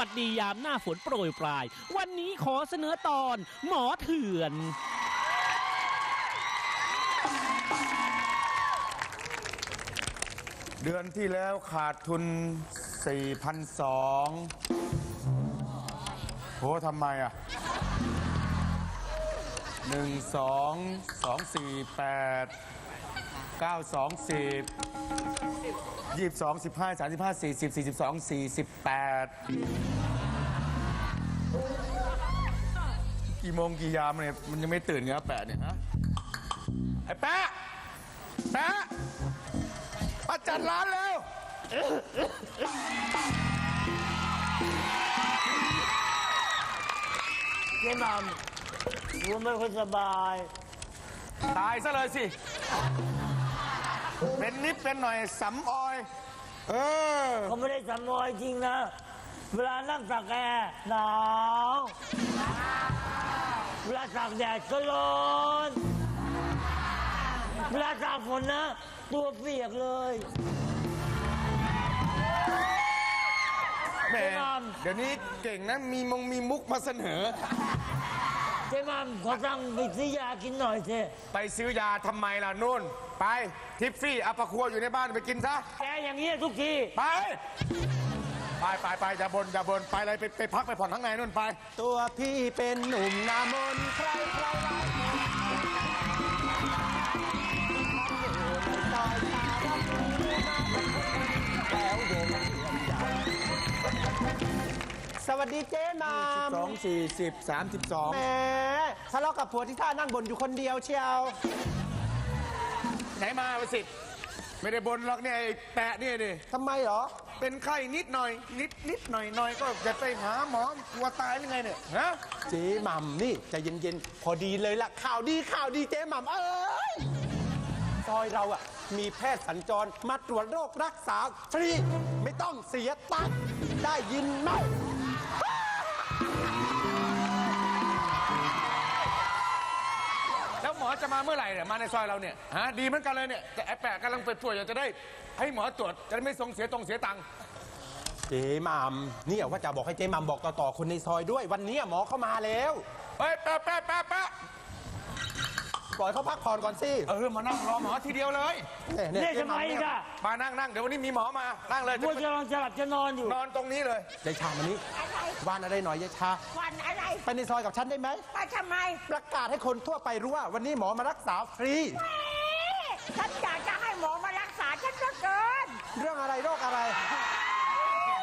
วัสดียามหน้าฝนโปรยปลาย วันนี้ขอเสนอตอน หมอเถื่อน เดือนที่แล้วขาดทุน 4,200โหทำไมอะหนึ่งสองสองสี่แปดเก้าสองสิบ ยี่สิบสองสิบห้าสามสิบห้าสี่สิบสี่สิบสองสี่สิบแปดกี่โมงกี่ยามเนี่ยมันยังไม่ตื่นเงี้ยแปะเนี่ยฮะไอ้แปะแปะมาจัดร้านเร็วเจ๊หมัมผมไม่ค่อยสบาย ตายซะเลยสิ เป็นนิดเป็นหน่อยสำออย เออ เขาไม่ได้สำมอยจริงนะ เวลานั่งตากแอร์หนาวเวลาตากแดดก็ร้อนเวลาตากฝนนะ ตัวเปียกเลยแหมเจ๊หม่ำเดี๋ยวนี้เก่งนะ มีมงมีมุกมาเสนอ เจ๊หมัมขอตังค์ไปซื้อยากินหน่อยสิไปซื้อยาทำไมล่ะนุ่น ไปทิฟฟี่อัปปะครัวอยู่ในบ้านไปกินซะ แกอย่างนี้ยทุกที ไป ไปไปไปอย่าบนอย่าบนไปเลยไปไปพักไปผ่อนข้างในนุ่นไป ตัวพี่เป็นหนุ่มหนามนใครใครรัก สวัสดีเจ๊มามสองสี่สิบสามสิบสองแหมทะเลาะกับผัวที่ท่านั่งบนอยู่คนเดียวเชียว ไหนมาประสิทธิ์ไม่ได้บนหรอกเนี่ยไอ้แปะเนี่ยนี่ทำไมเหรอ เป็นไข้นิดหน่อย นิดนิดหน่อยหน่อยก็จะไปหาหมอกลัวตายยังไงเนี่ยฮะเจ๊หม่ำนี่ใจเย็นๆ พอดีเลยล่ะ ข่าวดีข่าวดีเจ๊หม่ำเอ้ยซอยเราอะมีแพทย์สัญจรมาตรวจโรครักษาฟรี ไม่ต้องเสียตังค์ได้ยินไหม จะมาเมื่อไหร่เนี่ยมาในซอยเราเนี่ยฮะดีเหมือนกันเลยเนี่ยแต่ไอ้แปะกำลังไปตรวจอยากจะได้ ให้หมอตรวจจะได้ไม่ส่งเสียตรงเสียตังค์เจ๊หม่ำเนี่ยว่าจะบอกให้เจ๊หม่ำบอกต่อๆคนในซอยด้วย วันนี้หมอเข้ามาแล้วเฮ้ยแปะแปะแปะแปะปล่อยเขาพักผ่อนก่อนสิเออมานั่งรอหมอทีเดียวเลยเนี่ยเนี่เนี่ยยทำไมอีกอะมานั่งนั่งเดี๋ยววันนี้มีหมอมานั่งเลยมัวจะลองจะหลับจะนอนอยู่นอนตรงนี้เลยยายชามานี้วานอะไรหน่อยยายชาวันอะ ไรไปในซอยกับฉันได้ไหม ไปทำไมประกาศให้คนทั่วไปรู้ว่า วันนี้หมอมารักษาฟรีเอ๊ะฉันอยากจะให้หมอมารักษาฉันเหลือเกินเรื่องอะไรโรคอะไร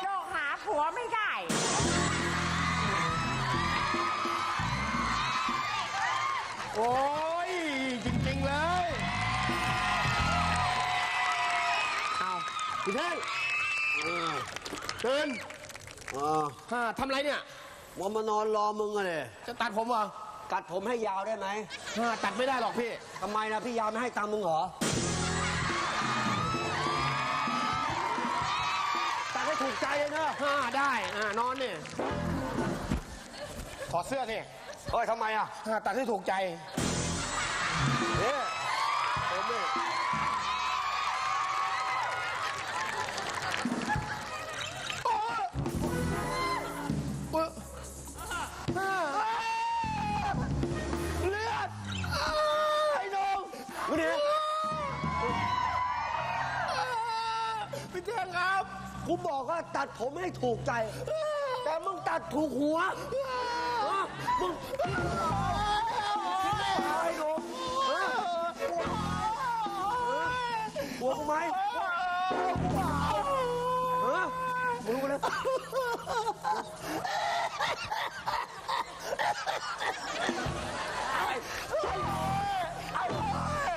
โรคหาผัวไม่ได้ โอ้ย จริง ๆ เลยพี่เท่งตื่นอ่าฮ่าทำไรเนี่ย มามานอนรอมึงอะเลยจะตัดผมเหรอกัดผมให้ยาวได้ไหมฮ่าตัดไม่ได้หรอกพี่ ทำไมนะพี่ยาวไม่ให้ตังค์มึงเหรอ ตัดให้ถูกใจเลยนะฮ่าได้อ่านอนเนี่ยถอดเสื้อสิเฮ้ยทำไมอะฮ่าตัดให้ถูกใจเนี่ย กูบอกว่าตัดผมให้ถูกใจ แต่มึงตัดถูกหัวฮะมึงไอ้หนูฮะหัวกูไหมฮะมึงรู้ไหมเลยเ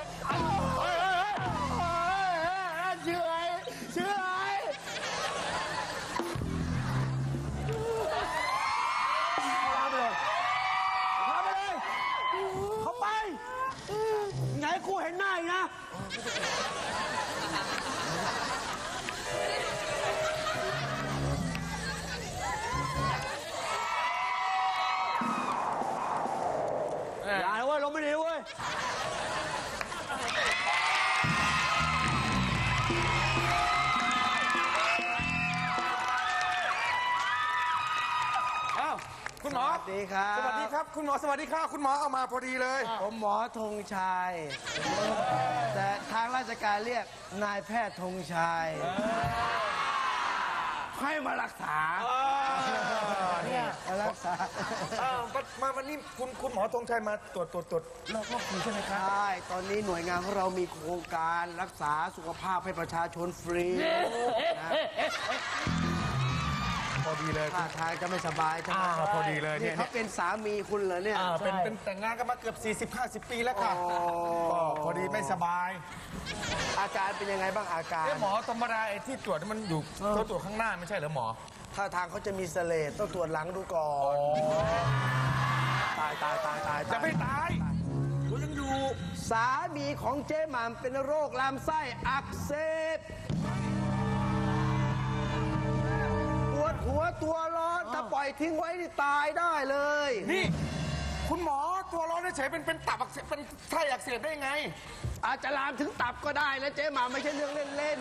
คุณหมอสวัสดีครับ สวัสดีครับ คุณหมอสวัสดีครับคุณหมอเอามาพอดีเลย ผมหมอธงชัย แต่ทางราชการเรียกนายแพทย์ธงชัย ให้มารักษามารักษาอ้าวมามาวันนี้คุณคุณหมอธงชัยมาตรวจตรวจตรวจโรคโรคผีใช่ไหมครับใช่ตอนนี้หน่วยงานของเรามีโครงการรักษาสุขภาพให้ประชาชนฟรีนะพ อดีเลยท่าทางจะไม่สบายใช่ไหมอ่าพอดีเลยเนี่ยนี่เขาเป็นสามีคุณเหรอเนี่ย อ่าเป็นเป็นแต่งงานกันมาเกือบ 40 50 ปีแล้วค่ะอ๋อก็พอดีไม่สบายอาการเป็นยังไงบ้างอาการเอ๊ะหมอธรรมดาไอ้ที่ตรวจมันอยู่เขาตรวจข้างหน้าไม่ใช่เหรอหมอ ท่าทางเขาจะมีเสลดต้องตรวจหลังดูก่อนตายตายตายตายจะตายไม่ตายกูยังอยู่ สามีของเจ๊หม่ำเป็นโรคลำไส้อักเสบ หัวตัวร้อนถ้าปล่อยทิ้งไว้นี่ตายได้เลย นี่ คุณหมอตัวร้อนเฉยๆเป็นเป็นตับอักเสบเป็นไส้อักเสบได้ไง อาจจะลามถึงตับก็ได้นะเจ๊หม่ำไม่ใช่เรื่องเล่น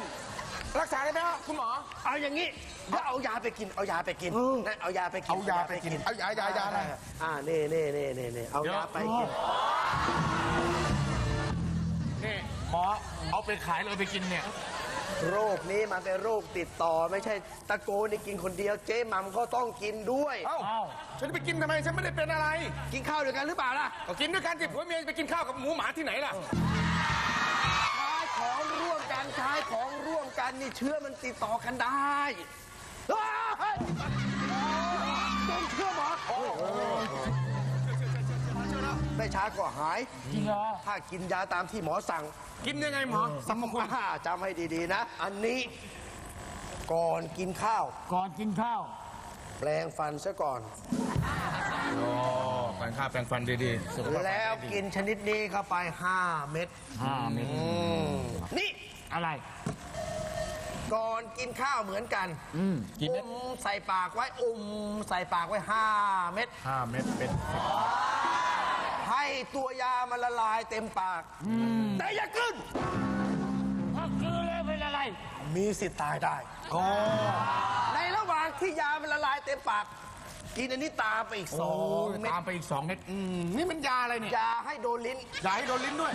รักษาได้ไหมครับคุณหมอๆเอาอย่างนี้เดี๋ยวเอายาไปกิน เอายาไปกินนะเอายาไปกิน เอายาไปกิน เอายายายาอะไรอ่าเน่เน่เน่เน่เน่เอายาไปกินนี่หมอเอาไปขายเลยไปกินเนี่ยโรคนี้มันเป็นโรคติดต่อไม่ใช่ตะโกนนี่กินคนเดียว เจ๊หม่ำก็ต้องกินด้วย เอ้าฉันจะไปกินทำไม ฉันไม่ได้เป็นอะไรกินข้าวด้วยกันหรือเปล่าล่ะก็กินด้วยกันสิผัวเมียจะไปกินข้าวกับหมูหมาที่ไหนล่ะ ใช้ของร่วมกันใช้ของร่วมกันนี่เชื้อมันติดต่อกันได้เฮ้ย ไม่ช้าก็หาย จริงเหรอ ถ้ากินยาตามที่หมอสั่งกินยังไงหมอสมคุณอ่าจำให้ดีๆนะ อันนี้ก่อนกินข้าว ก่อนกินข้าว แปลงฟันซะก่อน โอ้แปรงข้าวแปรงฟันดีๆสุขภาพแล้วกินชนิดนี้เข้าไป 5 เม็ดห้าเม็ดอืมนี่ อะไร ก่อนกินข้าวเหมือนกันอืมกี่เม็ดอมใส่ปากไว้อมใส่ปากไว้ 5 เม็ดห้าเม็ดเป็นให้ ตัวยามันละลายเต็มปาก แต่อย่ากินถ้าคือแล้วเป็นอะไร มีสิทธิ์ตายได้ในระหว่างที่ยามันละลายเต็มปาก กินอันนี้ตามไปอีกสโอ้องยเม็ดตามไปอีกสองเม็ดอืมนี่มันยาอะไรเนี่ยยาให้โดนลิ้น ยาให้โดนลิ้นด้วย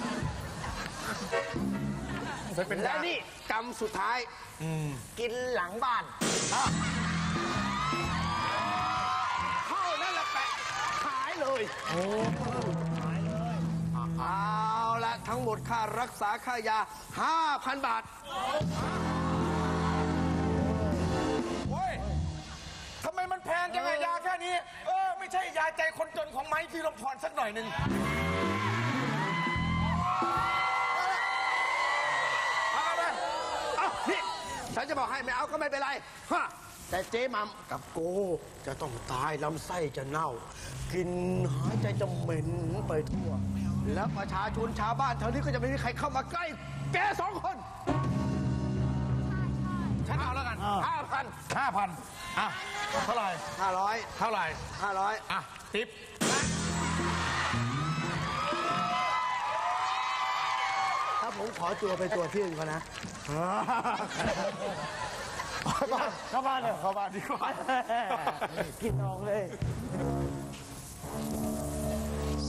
เคยเป็นและยานี่กรรมสุดท้ายอืมกินหลังบ้านเข้านั่นแหละแปะหายเลยเอาละ ทั้งหมดค่ารักษาค่ายา 5,000 บาท โอ้ยทำไมมันแพงจังไงยาแค่นี้ เออ ไม่ใช่ยาใจคนจนของไม้พี่ลมพรสักหน่อยหนึ่งเอาไปเอ้านี่ฉันจะบอกให้ไม่เอาก็ไม่เป็นไรฮะแต่เจ๊มัมกับโกจะต้องตายลำไส้จะเน่า กินหายใจจะเหม็นไปทั่ว แล้วประชาชนชาวบ้านแถวนี้ก็จะไม่มีใครเข้ามาใกล้ แกสองคน ฉันเอาแล้วกันห้าพันห้าพันอะเท่าไหร่ห้าร้อยเท่าไหร่ห้าร้อยอะติปถ้าผมขอตัวไปตัวที่อื่นก่อนนะเข้าบ้านเลยเข้าบ้านดีกว่ากินนองเลย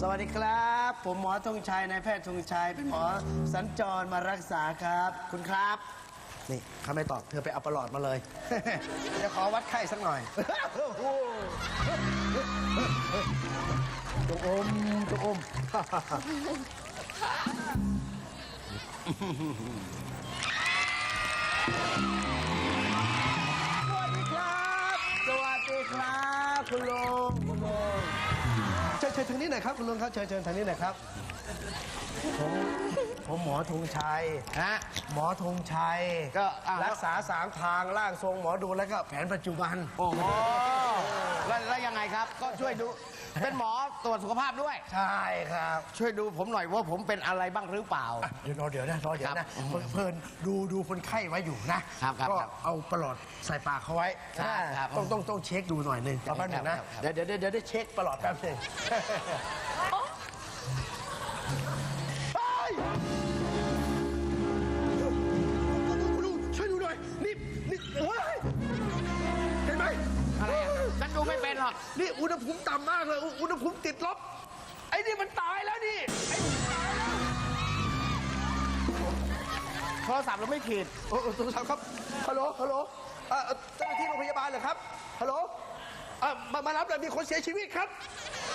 สวัสดีครับ ผมหมอธงชัยนายแพทย์ธงชัยเป็นหมอสัญจรมารักษาครับ คุณครับ นี่เขาไม่ตอบเธอไปเอาประหลอดมาเลย จะขอวัดไข้สักหน่อยจงอมจงอม สวัสดีครับ สวัสดีครับ คุณลุงคุณลุง เชิญเชิญทางนี้หน่อยครับคุณลุงครับเชิญเชิญทางนี้หน่อยครับผมผมหมอธงชัยฮะหมอธงชัยก็อะ รักษาสามทางร่างทรงหมอดูแล้วก็แผนปัจจุบัน โอ้โหแล้วแล้วยังไงครับ ก็ช่วยดู เป็นหมอตรวจสุขภาพด้วย ใช่ครับช่วยดูผมหน่อยว่าผมเป็นอะไรบ้างหรือเปล่าเดี๋ยวรอเดี๋ยวนะรอเดี๋ยวนะเพลินดูดูคนไข้ไว้อยู่นะครับครับก็ครับเอาประหลอดใส่ปากเขาไว้ครับอ่าครับต้องต้องต้องเช็คดูหน่อยหนึงรอแป๊บหนึงนะครับครับเดี๋ยวเดี๋ยวเดี๋ยวเดี๋ยวได้เช็คประหลอดแป๊บหนึง อกนี่อุณหภูมิต่ำมากเลยอุอุณหภูมิติดลบ ไอ้นี่มันตายแล้วนี่ ไอ้นี่ตายแล้วโทรศัพท์เราไม่ขีดโอ้โอ้โทรศัพท์ครับ ฮัลโหล ฮัลโหลเอ่อเอ่อเจ้าหน้าที่โรงพยาบาลเหรอครับ ฮัลโหลเอ่อมามารับเลยมีคนเสียชีวิตครับ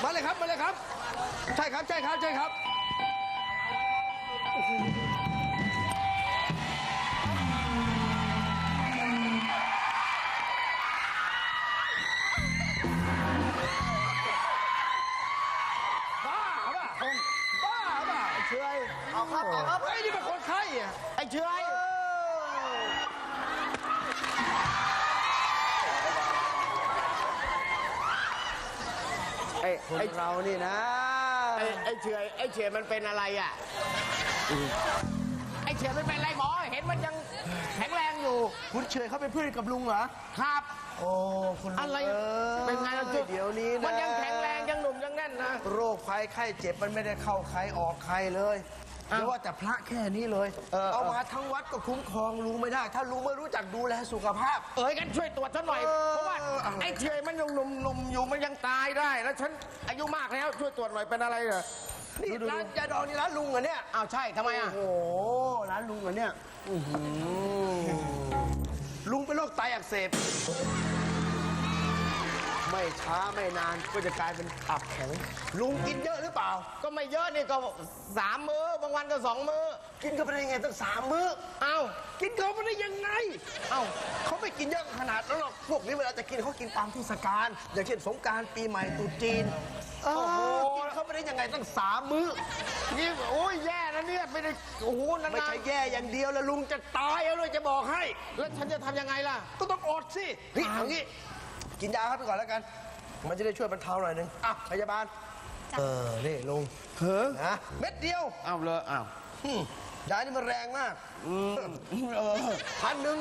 มาเลยครับ มาเลยครับ ใช่ครับ ใช่ครับ ใช่ครับ อาครับเอาครับไอ้ย นี่เป็นคนไข้อะไอ้เชื้อยไอ้คนไอ้เรานี่นะ ไอ้ไอ้เชื้อยไอ้เชื้อยมันเป็นอะไรอะ ไอ้เชื้อยมันเป็นอะไรหมอ เห็นมันยังแข็งแรงอยู่ คุณเฉยเขาเป็นเพื่อนกับลุงเหรอ ครับ โอ้ คุณลุงอะไรอ้ยเป็นไงล่ะจุ๊เดี๋ยวนี้นะมันยังแข็งแรงยังหนุ่มยังแน่นนะ โรคภัยไข้เจ็บมันไม่ได้เข้าใครออกใครเลยอ้าว เดี๋ยวว่าแต่พระแค่นี้เลยเออ เอามาทั้งวัดก็คุ้มครองลุงไม่ได้ ถ้าลุงไม่รู้จักดูแลสุขภาพ เอ้ยกันช่วยตรวจฉันหน่อย เออเพราะว่าอะไรไอ้เฉยมันยังหนุ่มหนุ่มอยู่มันยังตายได้ แล้วฉันอายุมากแล้วช่วยตรวจหน่อยเป็นอะไรเหรอนี่ร้านยาดองนี่ร้านลุงเหรอเนี่ย อ้าวใช่ทำไมอะ โอ้โหร้านลุงเหรอเนี่ยอื้อหือลุงเป็นโรคไตอักเสบ ไม่ช้าไม่นานก็จะกลายเป็นตับแข็ง ลุงกินเยอะหรือเปล่า ก็ไม่เยอะนี่ก็สามมื้อบางวันก็สองมื้อ กินเข้าไปได้ยังไงตั้งสามมื้อ เอ้า กินเข้าไปได้ยังไง เอ้าเขาไม่กินเยอะขนาดนั้นหรอกพวกนี้เวลาจะกินเขากินตามเทศกาลอย่างเช่นสงกรารปีใหม่ตรุษจีนโอ้โหกินเข้าไปได้ยังไงตั้งสามมื้อ นี่โอ้ยแย่นะเนี่ยไม่ได้โอ้โหนาไม่นใช่แย่อย่างเดียวแล้วลุงจะตายเอาเลยจะบอกให้ๆแล้วฉันจะทำยังไงล่ะ ก็ต้องอดสินี่เอางี้ กินยาครับไปก่อนแล้วกัน มันจะได้ช่วยบรรเทาหน่อยหนึงอะพยาบาล เออ นี่ลุงเฮ้นะเม็ดเดียวเอ้าเลยอ้าวอืมยานี่มันแรงมากเออพันหนึ่ง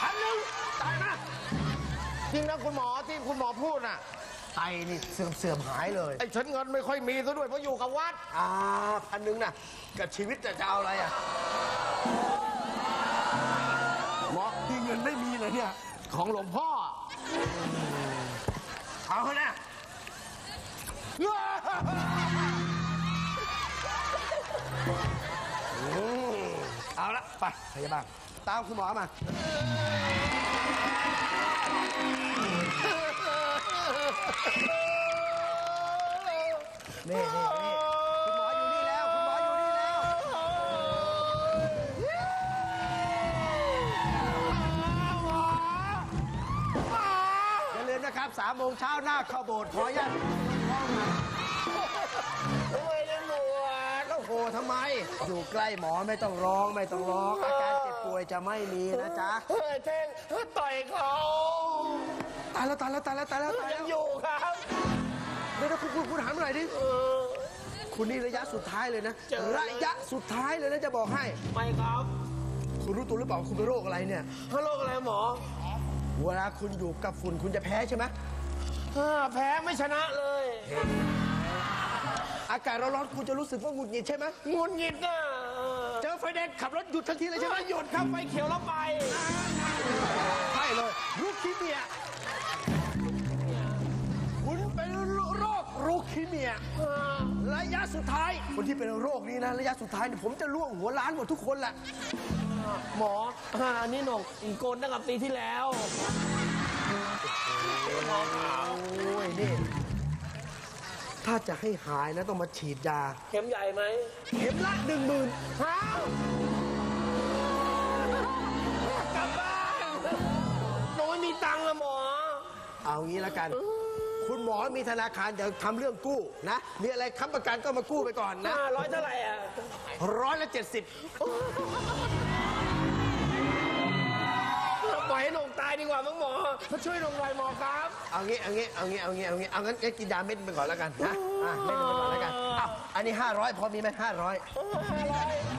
พันหนึ่งตายนะจริงนะคุณหมอที่คุณหมอพูดน่ะไตนี่เสื่อมเสื่อมหายเลยไอ้ฉันเงินไม่ค่อยมีซะด้วยเพราะอยู่กับวัด อ่าพันหนึ่งน่ะกับชีวิตจะจะเอาอะไรอะหมอที่เงินไม่มีเลยเนี่ย ของหลวงพ่อ เอาเถอะนะอืมเอาละไปพยาบาลตามคุณหมอมา นี่นี่นี่ามโมงเช้าหน้าเข้าโบสถ์ขออนุญาตโอ้ยยังหนวดโอ้โหทำไม อยู่ใกล้หมอไม่ต้องร้องไม่ต้องร้องอาการเจ็บป่วยจะไม่มีนะจ๊ะเฮ้ยเท่งต่อยเขาตายแล้วตายแล้วตายแล้วตายแล้วตายยัแล้งวอยู่ครับเดี๋ยวนะคุณคุณคุณหันมาหน่อยดิคุณนี่ระยะสุดท้ายเลยนะระยะสุดท้ายเลยนะจะบอกให้ ไม่ครับคุณรู้ตัวหรือเปล่าคุณเป็นโรคอะไรเนี่ย ฮัลโหลอะไรหมอ เวลาคุณอยู่กับฝุ่นคุณจะแพ้ใช่ไหม อ่าแพ้ไม่ชนะเลย อากาศร้อนๆคุณจะรู้สึกว่าหงุดหงิดใช่ไหมงุนงิดน่ะเจอไฟแดงขับรถหยุดทันทีเลยใช่ไหมหยุดครับไฟเขียวแล้วไป ใช่เลยลูคีเมีย คุณเป็นโรคลูคีเมีย ระยะสุดท้าย คนที่เป็นโรคนี้นะ ระยะสุดท้ายเนี่ยผมจะล่วงหัวล้านหมดทุกคนแหละ หมออ่านี่หนงอีกโกนตั้งแต่ปีที่แล้วหมอขาว โอ้ยนี่ ถ้าจะให้หายนะต้องมาฉีดยา เข็มใหญ่ไหม เข็มละหนึ่งหมื่นฮะกลับบ้านหนูไม่มีตังค์อะหมอ เอางี้ละกัน คุณหมอมีธนาคารเดี๋ยวทำเรื่องกู้นะ มีอะไรค้ำประกันก็มากู้ไปก่อนนะห้าร้อยเท่าไหร่อะ ร้อยละเจ็ดสิบ ดีกว่ามั้งหมอมาช่วยหนงหน่อยหมอครับ เอางี้เอางี้เอางี้เอางี้เอางี้เอางั้นงั้นกินยาเม็ดไปก่อนแล้วกันนะอะเม็ดไปก่อนแล้วกันอ้าวอันนี้ 500 พอมีไหมห้าร้อย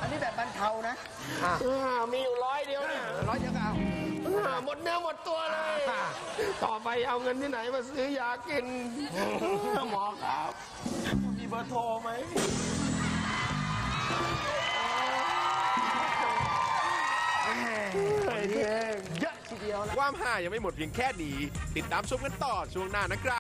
อันนี้แบบบรรเทานะอะอ่ามีอยู่ร้อยเดียวเนี่ยร้อยเดียวก็เอาอ่าหมดเนื้อหมดตัวเลยอ่าต่อไปเอาเงินที่ไหนมาซื้อยากินหมอครับมีเบอร์โทรไหมเยอะที เดียวนะความห่ายังไม่หมดเพียงแค่นี้ ติดตามชมกันต่อช่วงหน้านะครับ